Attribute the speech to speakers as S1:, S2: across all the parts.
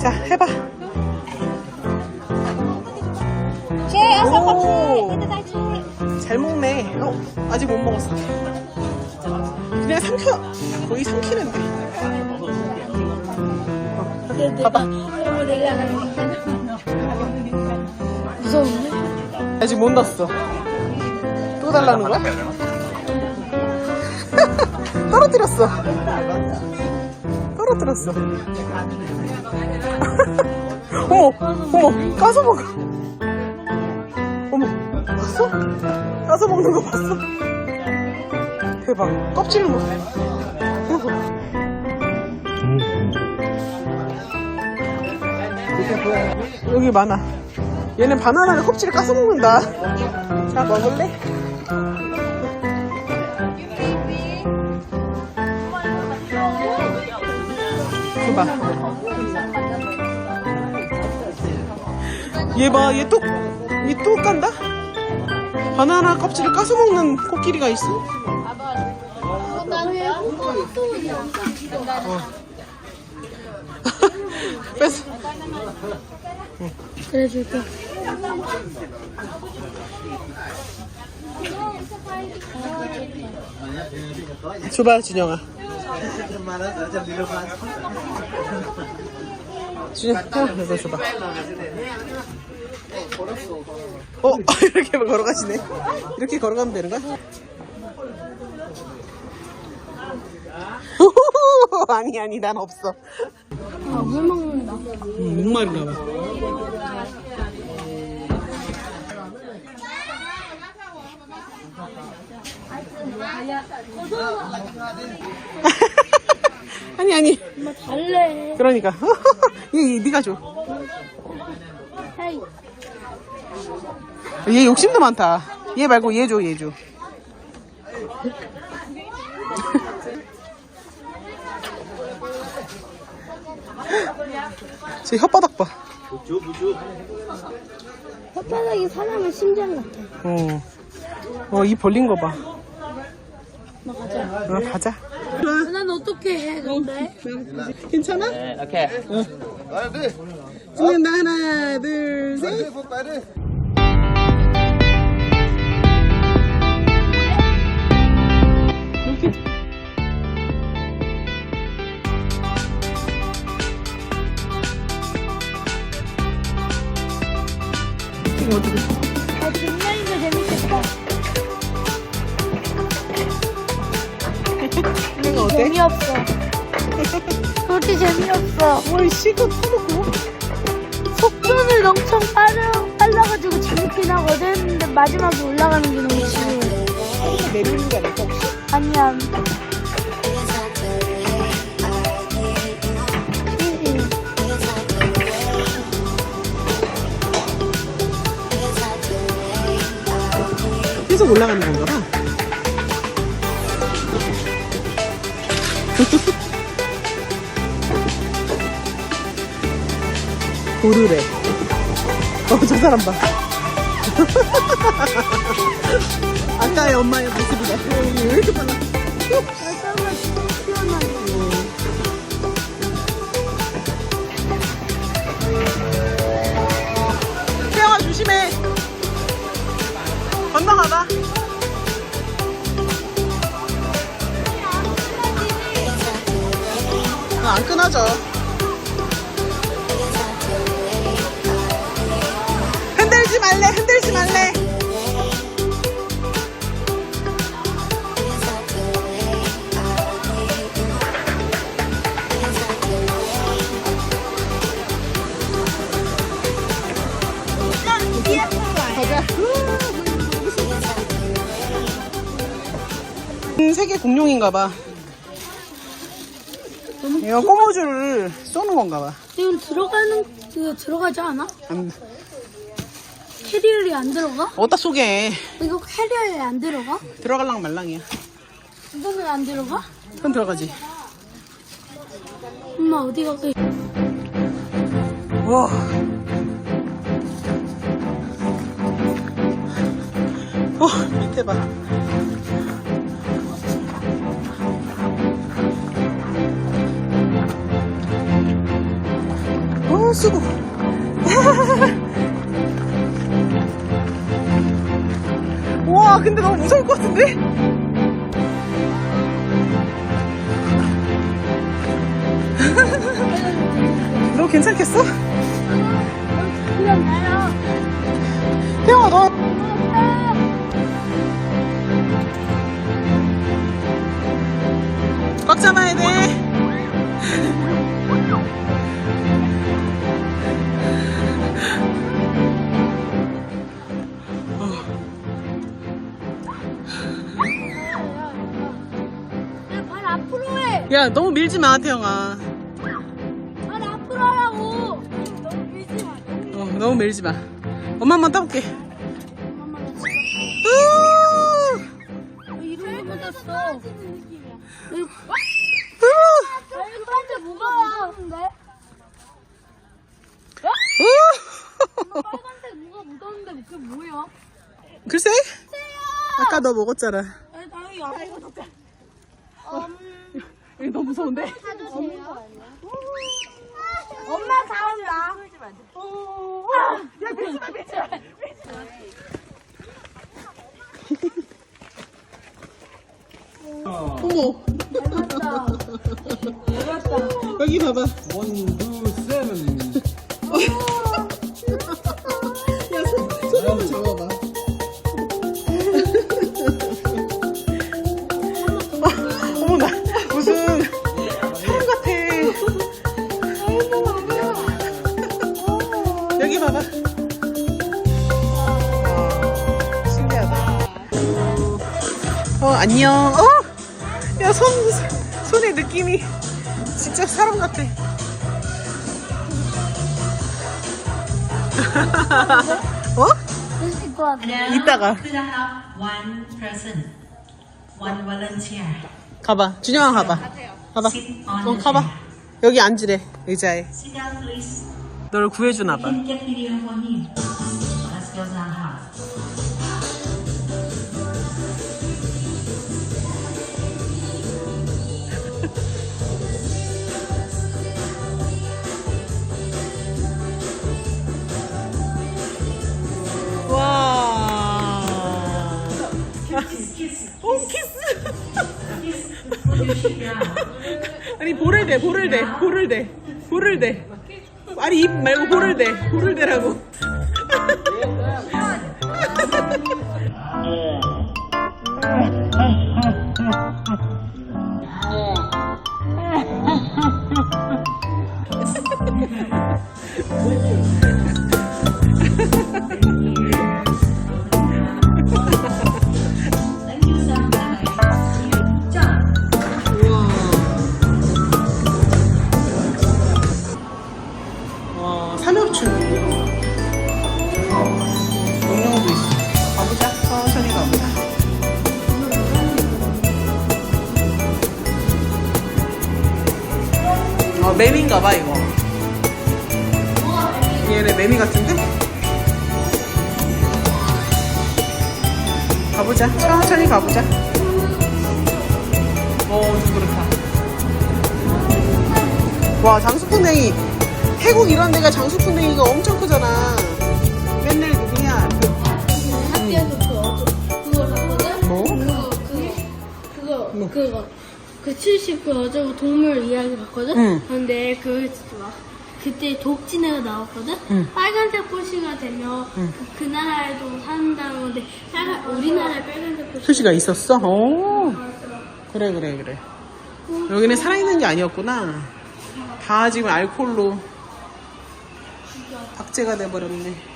S1: 자, 해봐.
S2: Che?
S1: 오. 잘 먹네. 어, 아직 못 먹었어. 그냥 삼켜. 거의 삼키는데. 어, 봐봐.
S2: 무서운데?
S1: 아직 못 넣었어. 또 달라는 거야? 떨어뜨렸어. 떨어뜨렸어. 어머, 어머, 까서 먹어. 어머, 봤어? 까서 먹는 거 봤어? 대박. 껍질을 먹어. 대박. 여기 많아. 얘는 바나나를 껍질을 까서 먹는다. 자, 먹을래? 줘봐. 얘 봐, 얘 또, 얘 또 깐다? 바나나 껍질을 까서 먹는 코끼리가 있어? 어. 뺐어.
S2: 그래, 줄게.
S1: 줘봐, 준영아. 준영, 이거 줘봐. 어, 이렇게 걸어가시네. 이렇게 걸어가면 되는 거야? 아니, 아니, 난 없어.
S2: 아, 물 먹는다.
S1: 응, 목마른가 봐. 아니, 아니.
S2: 엄마 달래.
S1: 그러니까. 얘, 얘, 네가 줘.
S2: 헤이.
S1: 얘 욕심도 많다. 얘 말고 얘 줘, 얘 줘. 제 혓바닥 봐.
S2: 혓바닥이 사람의 심장 같아.
S1: 어. 어, 이 벌린 거 봐.
S2: 나 가자.
S1: 어, 가자.
S2: 난 어떻게 해, 근데?
S1: 괜찮아?
S3: 네, 오케이.
S1: 찍는다. 하나, 둘, 셋. 어떻게?
S2: 아, 뒷라인도 재밌겠다.
S1: 어때?
S2: 재미없어. 그렇게 재미없어.
S1: 뭘 터놓고?
S2: 속도는 엄청 빠르, 빨라가지고 재밌긴 하거든. 근데 마지막에 올라가는 게 너무 지루해.
S1: 내리는 거 아닐까 혹시?
S2: 아니야. 응,
S1: 계속 올라가는 건가 고르래. 어, 저 사람 봐. 아까의 엄마의 모습이다. 어, 왜 이렇게 빨라?
S2: 시원하게.
S1: 태영아, 조심해. 건너가봐. 아, 안 끊어져. 음, 세계 공룡인가 봐. 이거 꼬모줄을 쏘는 건가 봐.
S2: 지금 들어가는, 그, 들어가지 않아?
S1: 안,
S2: 캐리어에 안 들어가?
S1: 어디다 쏘게.
S2: 이거 캐리어에 안 들어가?
S1: 들어갈랑 말랑이야.
S2: 이거는 안 들어가?
S1: 그럼 들어가지.
S2: 엄마 어디 가게?
S1: 와. 어, 밑에 봐. 어, 수고. 와, 근데 너무 무서울 것 같은데? 너 괜찮겠어? 야, 너무 밀지 마, 태영아.
S2: 발 앞으로 하라고. 너무 밀지 마.
S1: 어, 너무 밀지 마. 엄마 한번 따볼게.
S2: 엄마 나 지금 뭐가 묻었는데? 뭐가 묻었는데 그게 뭐야?
S1: 글쎄? 아까 너 먹었잖아.
S2: 아니 당연히 이거
S1: 너무 무서운데?
S2: 엄마 가온다.
S1: 야, 밀지 마, 밀지 마. 어머, 여기 봐봐.
S3: 원, 투, 세븐.
S1: 야, 손, 손 한번 잡아 어, 안녕. 어? 야, 손, 손의 느낌이 진짜 사람 같아. 어? 이따가. 가봐. 준영아 가봐. 가봐. 어, 가봐. 여기 앉으래. 의자에. 너를 구해주나 봐.
S4: Kiss,
S1: 오, 키스.
S4: kiss. Put your shit down.
S1: 아니, 볼을 대, 볼을 대, 볼을 대, 볼을 대. 아니, 입 말고 볼을 대, 볼을 대라고. 어, 매미인가 봐, 이거. 얘네 매미 같은데? 가보자. 천천히 가보자. 어, 좀 그렇다. 와, 장수풍뎅이. 태국 이런 데가 장수풍뎅이가 엄청 크잖아. 맨날 누구냐? 그,
S2: 학교에서 그 어저 그거 봤거든?
S1: 뭐?
S2: 그거 그 그거
S1: 뭐?
S2: 그거 그79 어쩌고 동물 이야기 봤거든?
S1: 응.
S2: 근데 그 막, 그때 독진애가 나왔거든?
S1: 응.
S2: 빨간색 표시가 되면 그, 그 나라에도 산다는 건데 빨간, 우리나라에 빨간색 표시
S1: 표시가 있었어? 오. 그래, 그래, 그래. 여기는 살아있는 게 아니었구나. 다 지금 알코올로 박제가 돼버렸네.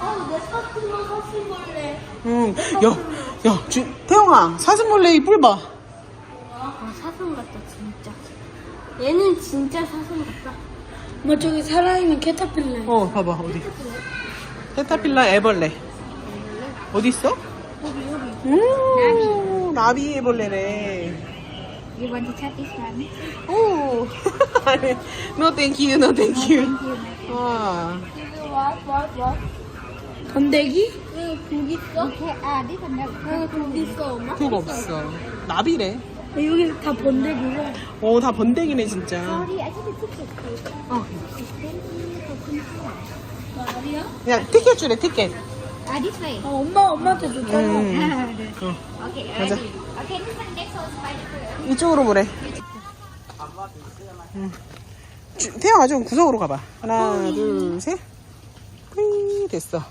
S2: 어, 내 파트너 사슴벌레
S1: 응. 야, 야, 주, 태영아, 사슴벌레 뿔 봐.
S2: 아 사슴 같다 진짜 얘는 진짜 사슴 같다 뭐 저기 살아있는 캐터필라
S1: 어, 봐봐, 어디. 테타필라 애벌레. 어디 있어?
S2: 여기 여기
S1: 음, 나비 애벌레래.
S2: You want to tap this one?
S1: 오. no thank you, no thank you. 와.
S2: What, what, what? 건데기? 여기 독 있어? 아, 네. 여기 독 있어, 엄마?
S1: 그거 없어. 나비래.
S2: 여기 다 번데기래.
S1: 오, 다 번데기네, 진짜. 어.
S2: 말이야?
S1: 야, 티켓 주래, 티켓.
S5: Uh, this way.
S2: 어, 엄마, 엄마한테 줬잖아.
S1: 음. 어, 맞아.
S5: ready. Okay, this one next one spider.
S1: 이쪽으로 보래. 응. 주- 태영아, 좀 구석으로 가봐. 하나, 둘, 셋. 휘, 됐어.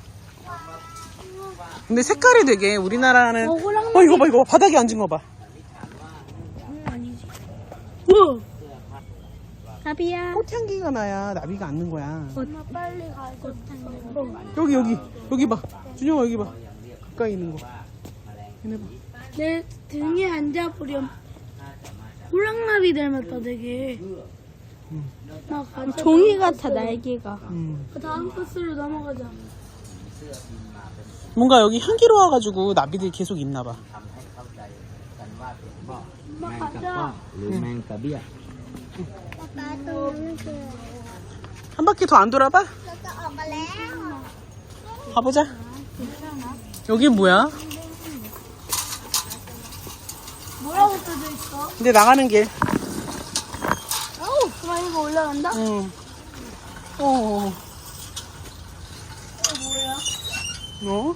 S1: 근데 색깔이 되게 우리나라는
S2: 어, 호랑이.
S1: 어 이거 봐 이거 봐. 바닥에 앉은 거 봐.
S2: 아니지. 뭐? 나비야.
S1: 꽃향기가 나야 나비가 앉는 거야.
S2: 엄마 빨리 가고 어.
S1: 여기 여기 여기 봐. 준영아 여기 봐. 가까이 있는 거. 얘네 봐.
S2: 내 등에 앉아보렴. 호랑나비 닮았다 되게. 막 종이 같아 날개가.
S1: 음.
S2: 다음 코스로 넘어가자.
S1: 뭔가 여기 향기로워가지고 나비들이 계속 있나 봐.
S2: 엄마 가자.
S3: หรือแมงกะเบี้ย
S1: 한 바퀴 더 안 돌아봐? 가보자. 여기 뭐야?
S2: 뭐라고 써져 있어?
S1: 근데 나가는 길.
S2: 어우, 그만 이거 올라간다?
S1: 응. 어. 어?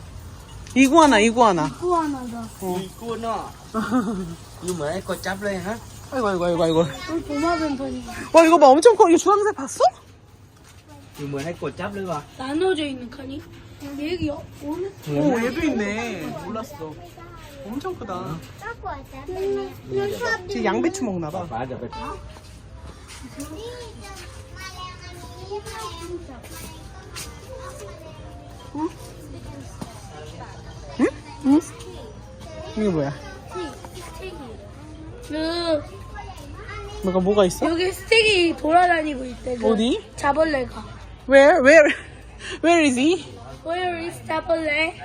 S1: 이구아나, 이구아나.
S2: 이구아나다.
S3: 어. 이구나. 이거 뭐야? 이거 짭래, 하?
S1: 아이고, 아이고, 아이고, 아이고.
S2: 도마뱀 보니까.
S1: 와, 이거 봐. 엄청 커. 이거 주황색 봤어?
S3: 이거 뭐야? 이거 짭래 봐.
S2: 나눠져 있는 칸이? 여기 어, 오른
S1: 오, 음. 얘도 있네. 몰랐어. 엄청 크다. 어? 지금 양배추 먹나 봐.
S3: 맞아, 맞아. 응? ป
S1: 응? 이게 뭐야?
S2: 그
S1: 뭐가 뭐가 있어?
S2: 여기 스틱이 돌아다니고 있대. 그
S1: 어디?
S2: 자벌레가.
S1: Where where where is he?
S2: Where is 자벌레?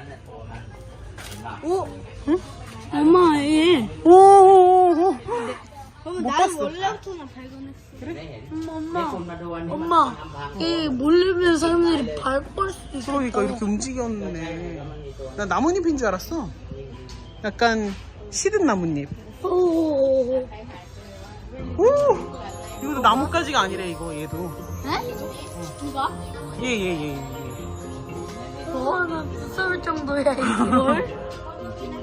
S2: 오,
S1: 응?
S2: 엄마 얘.
S1: 오, 오, 오. 그러면 나는
S2: 원래부터는 발견했어.
S1: 그래?
S2: 음, 엄마, 엄마. 엄마, 이 몰리면 사람들이 밟을 수 있어.
S1: 그러니까 이렇게 움직였네. 나 나뭇잎인 줄 알았어. 약간 시든 나뭇잎. 오오오오 이거도 나뭇가지가 아니래 이거 얘도.
S2: 에? 누가?
S1: 얘 얘 얘. 얘,
S2: 얘. 어, 나 무서울 정도야 이걸.